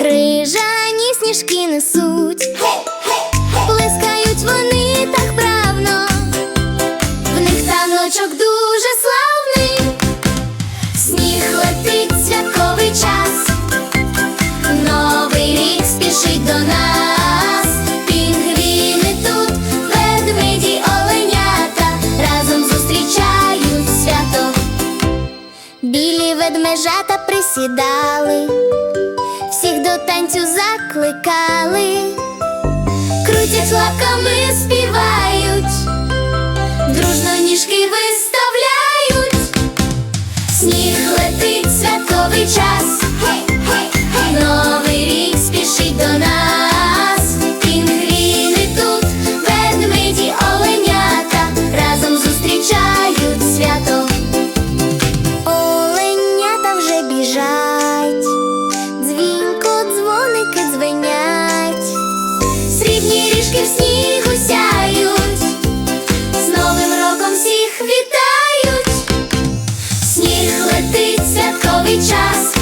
крижані сніжки несуть, плескають вони так правно, в них таночок дуже славний, сніг летить святковий час, новий рік спішить до нас, пінгвіни тут, ведмеді оленята, разом зустрічають свято, білі ведмежата присідали всіх до танцю закликали, крутять лапками, співають, час.